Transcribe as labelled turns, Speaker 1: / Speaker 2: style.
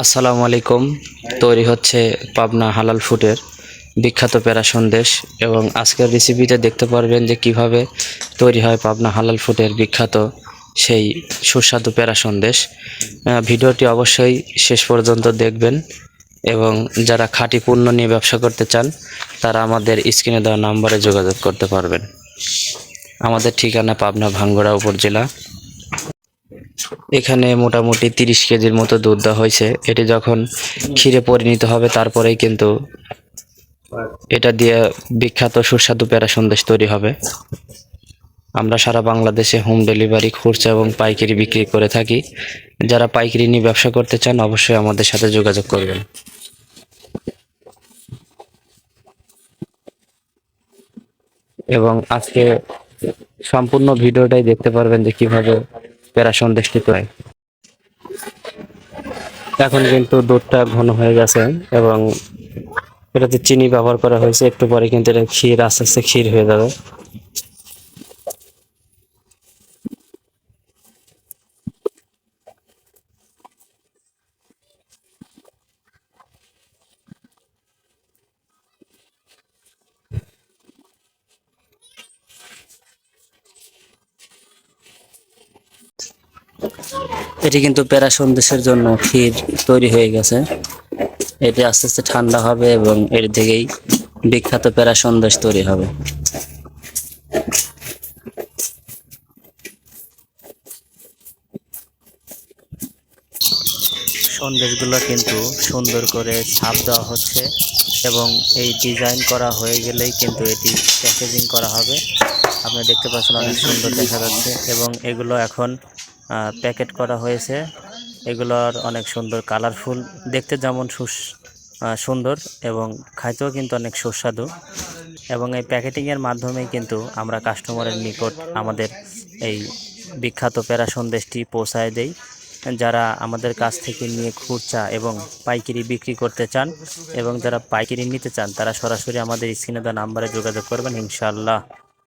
Speaker 1: আসসালামু আলাইকুম। তৈরি হচ্ছে পাবনা হালাল ফুডের বিখ্যাত প্যারা সন্দেশ এবং আজকের রেসিপিতে দেখতে পারবেন যে কীভাবে তৈরি হয় পাবনা হালাল ফুডের বিখ্যাত সেই সুস্বাদু প্যারা সন্দেশ। ভিডিওটি অবশ্যই শেষ পর্যন্ত দেখবেন এবং যারা খাঁটি পণ্য নিয়ে ব্যবসা করতে চান, তারা আমাদের স্ক্রিনে দেওয়া নম্বরে যোগাযোগ করতে পারবেন। আমাদের ঠিকানা পাবনা ভাঙ্গড়া উপজেলা। এখানে মোটামুটি তিরিশ কেজির মতো দুধ দেওয়া হয়েছে। এটি যখন ক্ষীরে পরিণত হবে, তারপরেই কিন্তু এটা দিয়ে বিখ্যাত সুস্বাদু প্যারা সন্দেশ তৈরি হবে। আমরা সারা বাংলাদেশে হোম ডেলিভারি খুচরা এবং পাইকারি বিক্রি করে থাকি। যারা পাইকারি নিয়ে ব্যবসা করতে চান, অবশ্যই আমাদের সাথে যোগাযোগ করবেন। এবং আজকে সম্পূর্ণ ভিডিওটাই দেখতে পারবেন যে কীভাবে প্যারা সন্দেশটিত হয়। এখন কিন্তু দুধটা ঘন হয়ে গেছে এবং এটাতে চিনি ব্যবহার করা হয়েছে, একটু পরে কিন্তু এটা ক্ষীর, আস্তে আস্তে ক্ষীর হয়ে যাবে। এটি কিন্তু প্যারা সন্দেশের জন্য ক্ষীর তৈরি হয়ে গেছে। এটি আস্তে আস্তে ঠান্ডা হবে এবং এর থেকেই বিখ্যাত প্যারা সন্দেশ তৈরি হবে। সন্দেশগুলো কিন্তু সুন্দর করে ছাপ দেওয়া হচ্ছে এবং এই ডিজাইন করা হয়ে গেলেই কিন্তু এটি প্যাকেজিং করা হবে। আপনি দেখতে পাচ্ছেন অনেক সুন্দর দেখা যাচ্ছে এবং এগুলো এখন প্যাকেট করা হয়েছে। এগুলোর অনেক সুন্দর কালারফুল দেখতে যেমন সুস সুন্দর এবং খাইতেও কিন্তু অনেক সুস্বাদু। এবং এই প্যাকেটিংয়ের মাধ্যমেই কিন্তু আমরা কাস্টমারের নিকট আমাদের এই বিখ্যাত প্যারা সন্দেশটি পৌঁছায় দেই। যারা আমাদের কাছ থেকে নিয়ে খুচরা এবং পাইকারি বিক্রি করতে চান এবং যারা পাইকারি নিতে চান, তারা সরাসরি আমাদের স্ক্রিনে দেওয়া নাম্বারে যোগাযোগ করবেন, ইনশাআল্লাহ।